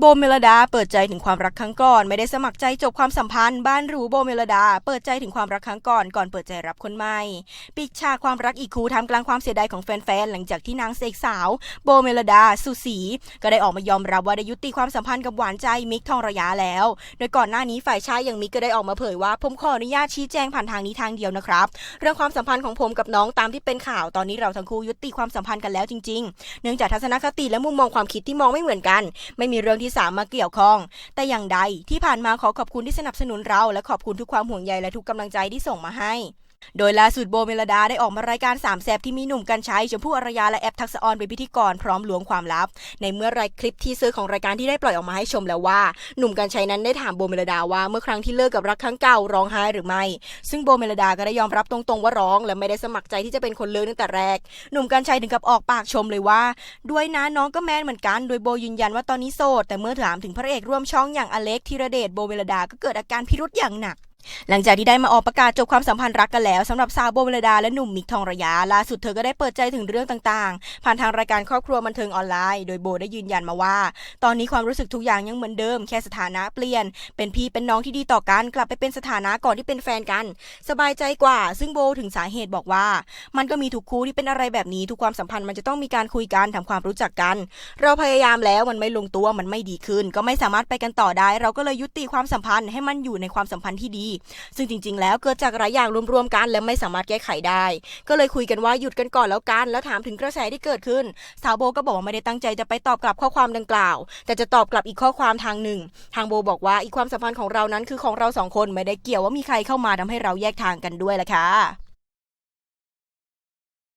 โบเมลดาเปิดใจถึงความรักครั้งก่อน ไม่ได้สมัครใจจบความสัมพันธ์บ้านหรูโบเมลดา เปิดใจถึงความรักครั้งก่อนก่อนเปิดใจรับคนใหม่ปิดฉากความรักอีกคู่ทำกลางความเสียดายของแฟนๆหลังจากที่นางเสกสาว โบเมลดาสุสีก็ได้ออกมายอมรับว่าได้ยุติความสัมพันธ์กับหวานใจมิกทองระยะแล้ว โดยก่อนหน้านี้ฝ่ายชายอย่างมิกก็ได้ออกมาเผยว่าผมขออนุญาตชี้แจงผ่านทางนี้ทางเดียวนะครับเรื่องความสัมพันธ์ของผมกับน้องตามที่เป็นข่าวตอนนี้เราทั้งคู่ยุติความสัมพันธ์กันแล้วจริง ๆ เนื่องจากทัศนคติและมุมมองความคิดที่มองไม่เหมือนกัน ไม่มีเรื่องที่สามมาเกี่ยวข้อง แต่อย่างใดที่ผ่านมาขอขอบคุณที่สนับสนุนเราและขอบคุณทุกความห่วงใยและทุกกำลังใจที่ส่งมาให้ โดยล่าสุดโบเมลดาได้ออกมารายการสามแซบที่มีหนุ่มกัญชัยชมพู่อารยาและแอปทักษออนเป็นพิธีกรพร้อมลวงความลับ ในเมื่อรายคลิปที่ซื้อของรายการที่ได้ปล่อยออกมาให้ชมแล้วว่า หนุ่มกัญชัยนั้นได้ถามโบเมลดาว่าเมื่อครั้งที่เลิกกับรักครั้งเก่าร้องไห้หรือไม่ ซึ่งโบเมลดาก็ได้ยอมรับตรงๆว่าร้อง และไม่ได้สมัครใจที่จะเป็นคนเลิกตั้งแต่แรก หนุ่มกัญชัยถึงกับออกปากชมเลยว่า ด้วยนะน้องก็แมนเหมือนกัน โดยโบยืนยันว่าตอนนี้โสดแต่เมื่อถามถึงพระเอกร่วมช่องอย่างอเล็กธีรเดชโบเมลดาก็เกิดอาการพิรุษอย่างหนัก หลังจากที่ได้มาออกประกาศจบความสัมพันธ์รักกันแล้วสำหรับสาวโบเมลดาและหนุ่มมิกทองระยะล่าสุดเธอก็ได้เปิดใจถึงเรื่องต่างๆ ผ่านทางรายการครอบครัวบันเทิงออนไลน์ โดยโบได้ยืนยันมาว่า ตอนนี้ความรู้สึกทุกอย่างยังเหมือนเดิม แค่สถานะเปลี่ยน เป็นพี่เป็นน้องที่ดีต่อกัน กลับไปเป็นสถานะก่อนที่เป็นแฟนกัน สบายใจกว่า ซึ่งโบถึงสาเหตุบอกว่า มันก็มีทุกคู่ที่เป็นอะไรแบบนี้ทุกความสัมพันธ์มันจะต้องมีการคุยกันทำความรู้จักกัน เราพยายามแล้วมันไม่ลงตัวมันไม่ดีขึ้น ก็ไม่สามารถไปกันต่อได้ เราก็เลยยุติความสัมพันธ์ให้มันอยู่ในความสัมพันธ์ที่ดีซึ่งจริง ๆ แล้วเกิดจากหลายอย่างรวมๆกันและไม่สามารถแก้ไขได้ ก็เลยคุยกันว่าหยุดกันก่อนแล้วกัน แล้วถามถึงกระแสที่เกิดขึ้น สาวโบก็บอกว่าไม่ได้ตั้งใจจะไปตอบกลับข้อความดังกล่าว แต่จะตอบกลับอีกข้อความทางหนึ่ง ทางโบบอกว่าอีกความสัมพันธ์ของเรานั้นคือของเราสองคนไม่ได้เกี่ยวว่ามีใครเข้ามาทำให้เราแยกทางกันด้วยล่ะค่ะ